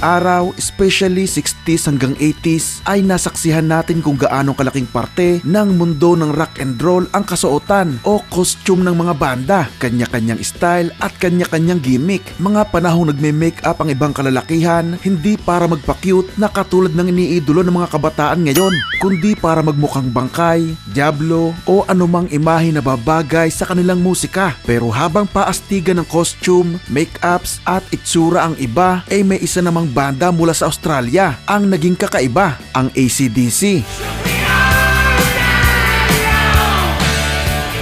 araw, especially 60s hanggang 80s, ay nasaksihan natin kung gaano kalaking parte ng mundo ng rock and roll ang kasuotan o costume ng mga banda, kanya-kanyang style at kanya-kanyang gimmick. Mga panahong nagme-make up ang ibang kalalakihan, hindi para magpa-cute na katulad ng iniidolo ng mga kabataan ngayon, kundi para magmukhang bangkay, diablo o anumang imahe na babagay sa kanilang musika. Pero habang paastigan ng costume, make-ups at itsura ang iba, ay may isa namang banda mula sa Australia ang naging kakaiba, ang ACDC.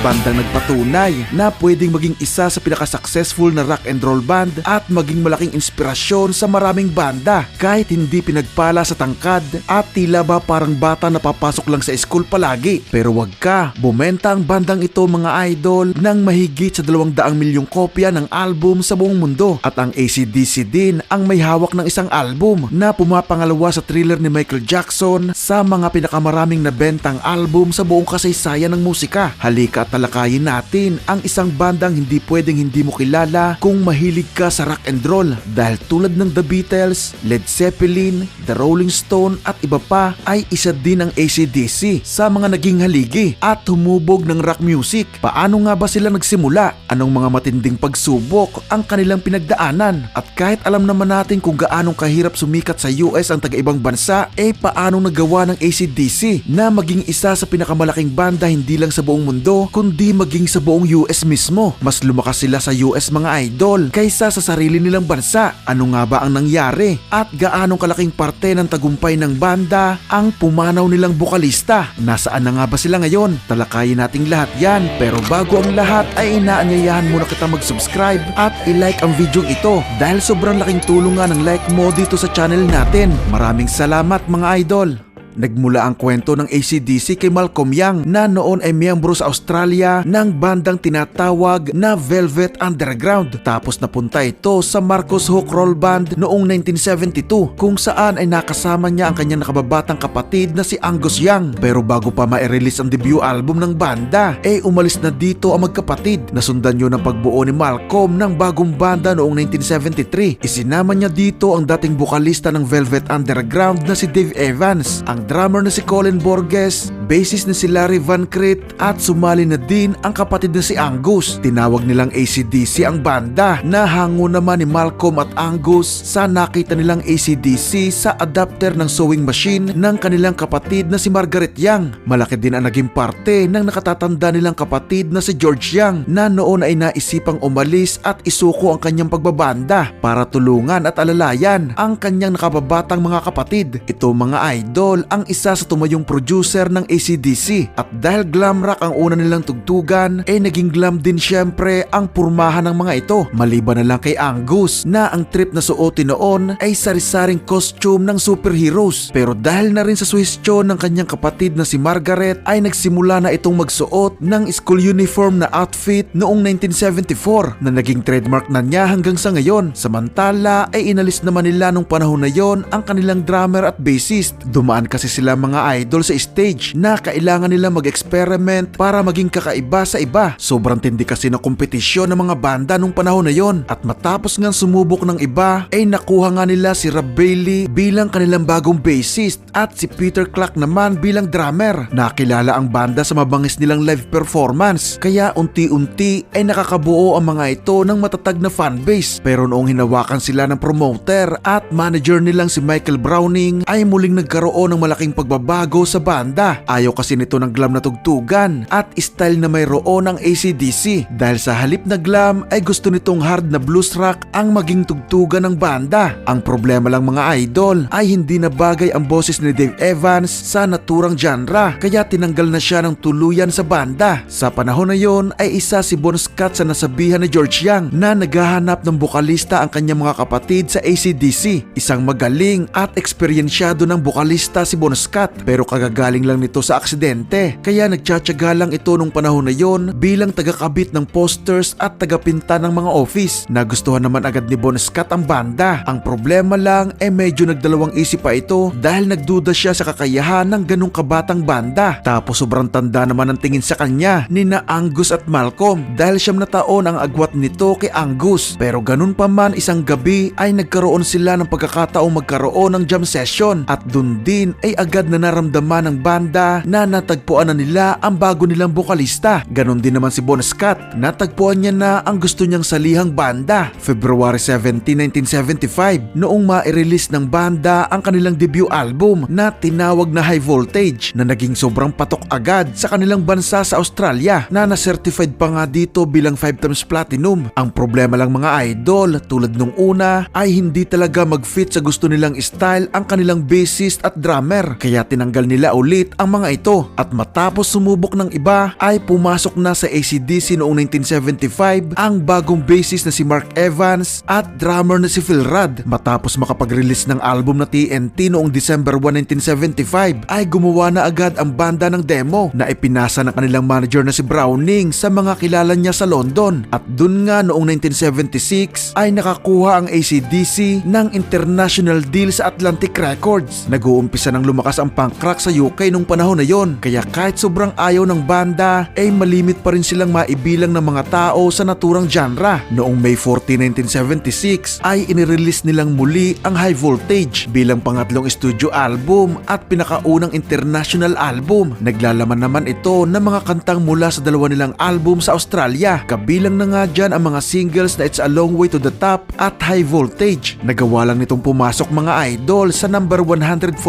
Bandang nagpatunay na pwedeng maging isa sa pinaka-successful na rock and roll band at maging malaking inspirasyon sa maraming banda kahit hindi pinagpala sa tangkad at tila ba parang bata na papasok lang sa school palagi. Pero wag ka, bumenta ang bandang ito mga idol ng mahigit sa 200 milyong kopya ng album sa buong mundo at ang ACDC din ang may hawak ng isang album na pumapangalawa sa thriller ni Michael Jackson sa mga pinakamaraming nabentang album sa buong kasaysayan ng musika. Halika at talakayin natin ang isang bandang hindi pwedeng hindi mo kilala kung mahilig ka sa rock and roll dahil tulad ng The Beatles, Led Zeppelin, The Rolling Stone at iba pa ay isa din ang ACDC sa mga naging haligi at humubog ng rock music. Paano nga ba sila nagsimula? Anong mga matinding pagsubok ang kanilang pinagdaanan? At kahit alam naman natin kung gaanong kahirap sumikat sa US ang taga-ibang bansa, eh paano nagawa ng ACDC na maging isa sa pinakamalaking banda hindi lang sa buong mundo kundi maging sa buong US mismo. Mas lumakas sila sa US mga idol kaysa sa sarili nilang bansa. Ano nga ba ang nangyari? At gaanong kalaking parte ng tagumpay ng banda ang pumanaw nilang bukalista? Nasaan na nga ba sila ngayon? Talakayin nating lahat yan. Pero bago ang lahat ay inaanyayahan muna kita mag-subscribe at i-like ang video ito dahil sobrang laking tulong nga ng like mo dito sa channel natin. Maraming salamat mga idol! Nagmula ang kwento ng ACDC kay Malcolm Young na noon ay miyembro sa Australia ng bandang tinatawag na Velvet Underground. Tapos napunta ito sa Marcos Hook Roll Band noong 1972 kung saan ay nakasama niya ang kanyang nakababatang kapatid na si Angus Young. Pero bago pa ma-release ang debut album ng banda, eh umalis na dito ang magkapatid. Nasundan yun ang pagbuo ni Malcolm ng bagong banda noong 1973. Isinama niya dito ang dating bukalista ng Velvet Underground na si Dave Evans, ang drummer na si Colin Borges, bassist na si Larry Van Crit at sumali na din ang kapatid na si Angus. Tinawag nilang ACDC ang banda na hango naman ni Malcolm at Angus sa nakita nilang ACDC sa adapter ng sewing machine ng kanilang kapatid na si Margaret Young. Malaki din ang naging parte ng nakatatanda nilang kapatid na si George Young na noon ay naisipang umalis at isuko ang kanyang pagbabanda para tulungan at alalayan ang kanyang nakababatang mga kapatid. Ito mga idol ang isa sa tumayong producer ng ACDC at dahil glam rock ang una nilang tugtugan eh naging glam din syempre ang purmahan ng mga ito. Maliban na lang kay Angus na ang trip na suotin noon ay sari-saring costume ng superheroes. Pero dahil na rin sa suhestyon ng kanyang kapatid na si Margaret ay nagsimula na itong magsuot ng school uniform na outfit noong 1974 na naging trademark na niya hanggang sa ngayon. Samantala ay inalis naman nila nung panahon na yon ang kanilang drummer at bassist. Dumaan kasi sila mga idol sa stage na kailangan nila mag-experiment para maging kakaiba sa iba. Sobrang tindi kasi ng kompetisyon ng mga banda nung panahon na yon at matapos nga sumubok ng iba ay nakuha nga nila si Rob Bailey bilang kanilang bagong bassist at si Peter Clark naman bilang drummer. Nakilala ang banda sa mabangis nilang live performance kaya unti-unti ay nakakabuo ang mga ito ng matatag na fanbase pero noong hinawakan sila ng promoter at manager nilang si Michael Browning ay muling nagkaroon ng malaking pagbabago sa banda. Ayaw kasi nito ng glam na tugtugan at style na mayroon ng ACDC dahil sa halip na glam ay gusto nitong hard na blues rock ang maging tugtugan ng banda. Ang problema lang mga idol ay hindi na bagay ang boses ni Dave Evans sa naturang genre kaya tinanggal na siya ng tuluyan sa banda. Sa panahon na yon ay isa si Bon Scott sa nasabihan ni George Young na naghahanap ng bukalista ang kanyang mga kapatid sa ACDC. Isang magaling at eksperyensyado ng bukalista si si Bon Scott pero kagagaling lang nito sa aksidente. Kaya nagtsatsaga lang ito nung panahon na yon bilang tagakabit ng posters at tagapinta ng mga office. Nagustuhan naman agad ni Bon Scott ang banda. Ang problema lang eh medyo nagdalawang isip pa ito dahil nagduda siya sa kakayahan ng ganong kabatang banda. Tapos sobrang tanda naman ang tingin sa kanya ni na Angus at Malcolm dahil siyam na taon ang agwat nito kay Angus. Pero ganun pa man isang gabi ay nagkaroon sila ng pagkakataong magkaroon ng jam session at dun din ay agad na naramdaman ng banda na natagpuan na nila ang bago nilang bokalista. Ganon din naman si Bon Scott. Natagpuan niya na ang gusto niyang salihang banda. February 17, 1975 noong ma-release ng banda ang kanilang debut album na tinawag na High Voltage na naging sobrang patok agad sa kanilang bansa sa Australia na na-certified pa nga dito bilang 5 times platinum. Ang problema lang mga idol tulad nung una ay hindi talaga mag-fit sa gusto nilang style ang kanilang bassist at drummer kaya tinanggal nila ulit ang mga ito. At matapos sumubok ng iba ay pumasok na sa ACDC noong 1975 ang bagong bassist na si Mark Evans at drummer na si Phil Rudd. Matapos makapag-release ng album na TNT noong December 1, 1975 ay gumawa na agad ang banda ng demo na ipinasa ng kanilang manager na si Browning sa mga kilala niya sa London. At dun nga noong 1976 ay nakakuha ang ACDC ng international deal sa Atlantic Records. Nag-uumpisa ng lumakas ang punk rock sa UK nung panahon na yon kaya kahit sobrang ayaw ng banda ay malimit pa rin silang maibilang ng mga tao sa naturang genre. Noong May 14, 1976 ay inirelease nilang muli ang High Voltage bilang pangatlong studio album at pinakaunang international album. Naglalaman naman ito ng mga kantang mula sa dalawa nilang album sa Australia. Kabilang na nga dyan ang mga singles na It's a Long Way to the Top at High Voltage. Nagawa lang nitong pumasok mga idol sa number 146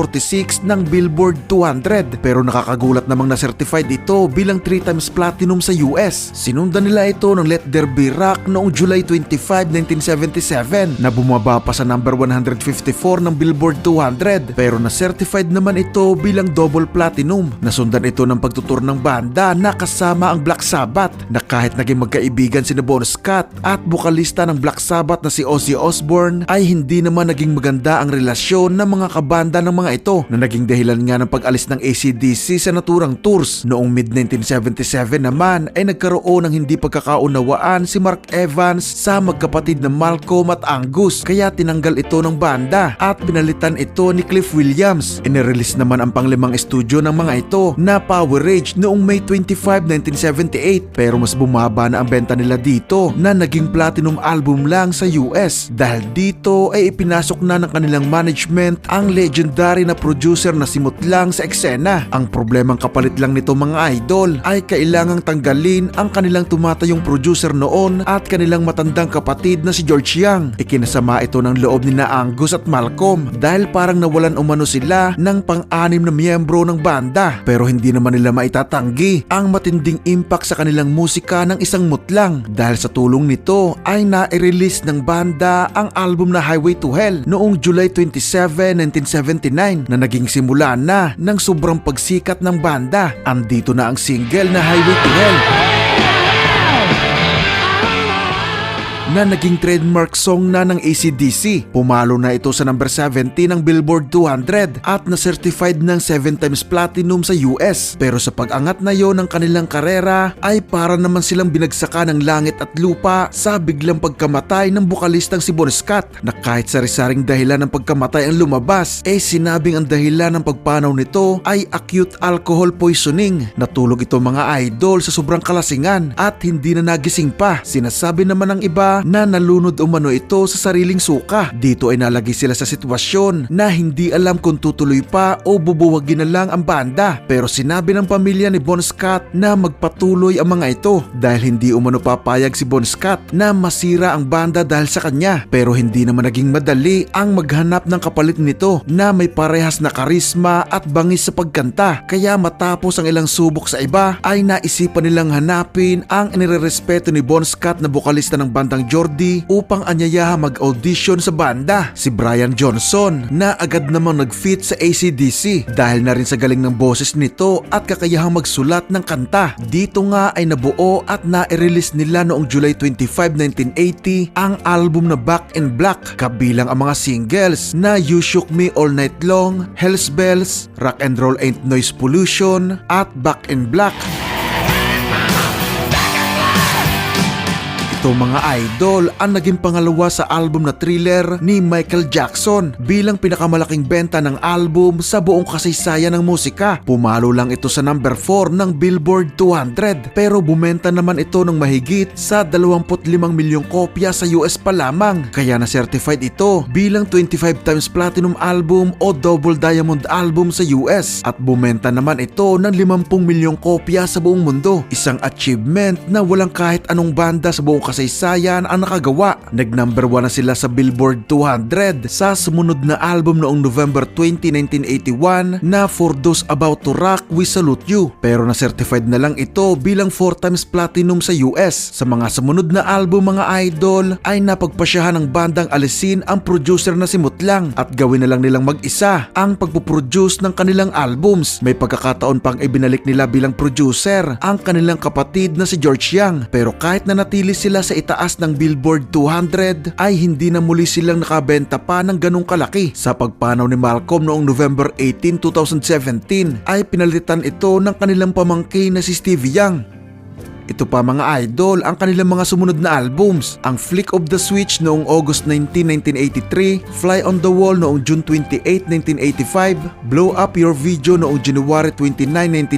ng Billboard 200 pero nakakagulat namang na-certified ito bilang 3 times platinum sa US. Sinundan nila ito ng Let There Be Rock noong July 25, 1977 na bumaba pa sa number 154 ng Billboard 200 pero na-certified naman ito bilang double platinum. Nasundan ito ng pagtutur ng banda na kasama ang Black Sabbath na kahit naging magkaibigan si Bon Scott at bukalista ng Black Sabbath na si Ozzy Osbourne ay hindi naman naging maganda ang relasyon ng mga kabanda ng mga ito na naging dahilan nga ng pag-alis ng ACDC sa naturang tours. Noong mid-1977 naman ay nagkaroon ng hindi pagkakaunawaan si Mark Evans sa magkapatid na Malcolm at Angus kaya tinanggal ito ng banda at pinalitan ito ni Cliff Williams. Inirelease naman ang panglimang estudyo ng mga ito na Power Rage noong May 25, 1978 pero mas bumaba na ang benta nila dito na naging platinum album lang sa US dahil dito ay ipinasok na ng kanilang management ang legendary na producer na simot lang sa eksena. Ang problemang kapalit lang nito mga idol ay kailangang tanggalin ang kanilang tumatayong producer noon at kanilang matandang kapatid na si George Young. Ikinasama ito ng loob ni na Angus at Malcolm dahil parang nawalan umano sila ng pang-anim na miyembro ng banda pero hindi naman nila maitatanggi ang matinding impact sa kanilang musika ng isang mutlang dahil sa tulong nito ay na-release ng banda ang album na Highway to Hell noong July 27, 1979 na naging simula na ng sobrang pagsikat ng banda. Andito na ang single na Highway to Hell na naging trademark song na ng ACDC. Pumalo na ito sa number 70 ng Billboard 200 at na-certified ng 7 times platinum sa US. Pero sa pag-angat na yon ng kanilang karera ay para naman silang binagsaka ng langit at lupa sa biglang pagkamatay ng bukalistang si Bon Scott na kahit sari-saring dahilan ng pagkamatay ang lumabas eh sinabing ang dahilan ng pagpanaw nito ay acute alcohol poisoning. Natulog ito mga idol sa sobrang kalasingan at hindi na nagising pa. Sinasabi naman ng iba na nalunod umano ito sa sariling suka. Dito ay nalagay sila sa sitwasyon na hindi alam kung tutuloy pa o bubuwagin na lang ang banda. Pero sinabi ng pamilya ni Bon Scott na magpatuloy ang mga ito dahil hindi umano papayag si Bon Scott na masira ang banda dahil sa kanya. Pero hindi naman naging madali ang maghanap ng kapalit nito na may parehas na karisma at bangis sa pagkanta. Kaya matapos ang ilang subok sa iba ay naisipan nilang hanapin ang inirerespeto ni Bon Scott na bokalista ng bandang Jordi upang anyayahan mag-audition sa banda. Si Brian Johnson na agad namang nag-fit sa ACDC dahil na rin sa galing ng boses nito at kakayahang magsulat ng kanta. Dito nga ay nabuo at na-release nila noong July 25, 1980 ang album na Back in Black kabilang ang mga singles na You Shook Me All Night Long, Hell's Bells, Rock and Roll Ain't Noise Pollution at Back in Black. Ito mga idol ang naging pangalawa sa album na thriller ni Michael Jackson bilang pinakamalaking benta ng album sa buong kasaysayan ng musika. Pumalo lang ito sa number 4 ng Billboard 200 pero bumenta naman ito ng mahigit sa 25 milyong kopya sa US pa lamang kaya na-certified ito bilang 25 times platinum album o double diamond album sa US at bumenta naman ito ng 50 milyong kopya sa buong mundo. Isang achievement na walang kahit anong banda sa buong kasaysayan ang nakagawa. Nag number 1 na sila sa Billboard 200 sa sumunod na album noong November 20, 1981 na For Those About to Rock We Salute You. Pero na-certified na lang ito bilang 4 times platinum sa US. Sa mga sumunod na album mga idol ay napagpasyahan ng bandang alisin ang producer na si Mutlang at gawin na lang nilang mag-isa ang pagpuproduce ng kanilang albums. May pagkakataon pang ibinalik nila bilang producer ang kanilang kapatid na si George Young pero kahit na natili sila sa itaas ng Billboard 200 ay hindi na muli silang nakabenta pa ng ganong kalaki. Sa pagpanaw ni Malcolm noong November 18, 2017 ay pinalitan ito ng kanilang pamangkin na si Stevie Young. Ito pa mga idol ang kanilang mga sumunod na albums. Ang Flick of the Switch noong August 19, 1983, Fly on the Wall noong June 28, 1985, Blow Up Your Video noong January 29,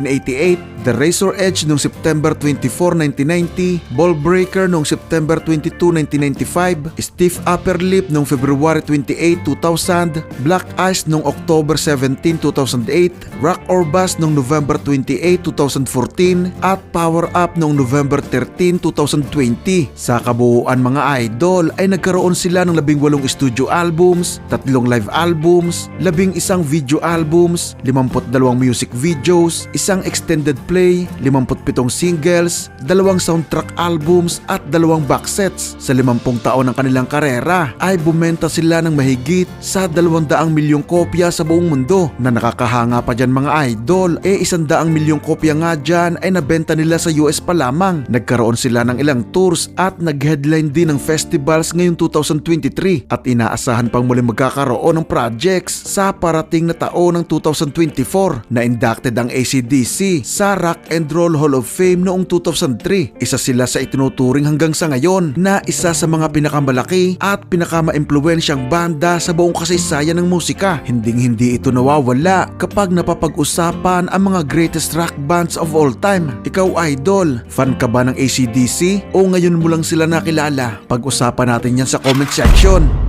1988, The Razor Edge noong September 24, 1990, Ball Breaker noong September 22, 1995, Stiff Upper Lip noong February 28, 2000, Black Ice noong October 17, 2008, Rock or Bust noong November 28, 2014, at Power Up noong November 13, 2020. Sa kabuuan mga idol ay nagkaroon sila ng labing walong studio albums, tatlong live albums, labing isang video albums, 52 music videos, isang extended play, 57 singles, dalawang soundtrack albums at dalawang box sets. Sa 50 taon ng kanilang karera ay bumenta sila ng mahigit sa 200 milyong kopya sa buong mundo na nakakahanga pa dyan mga idol e 100 milyong kopya nga dyan ay nabenta nila sa US pa lamang. Nagkaroon sila ng ilang tours at nag-headline din ng festivals ngayong 2023 at inaasahan pang muli magkakaroon ng projects sa parating na taon ng 2024 na inducted ang ACDC sa Rock and Roll Hall of Fame noong 2003. Isa sila sa itinuturing hanggang sa ngayon na isa sa mga pinakamalaki at pinakama-impluensyang banda sa buong kasaysayan ng musika. Hinding hindi ito nawawala kapag napapag-usapan ang mga greatest rock bands of all time. Ikaw idol, fan ka ba ng ACDC o ngayon mo lang sila nakilala? Pag-usapan natin yan sa comment section.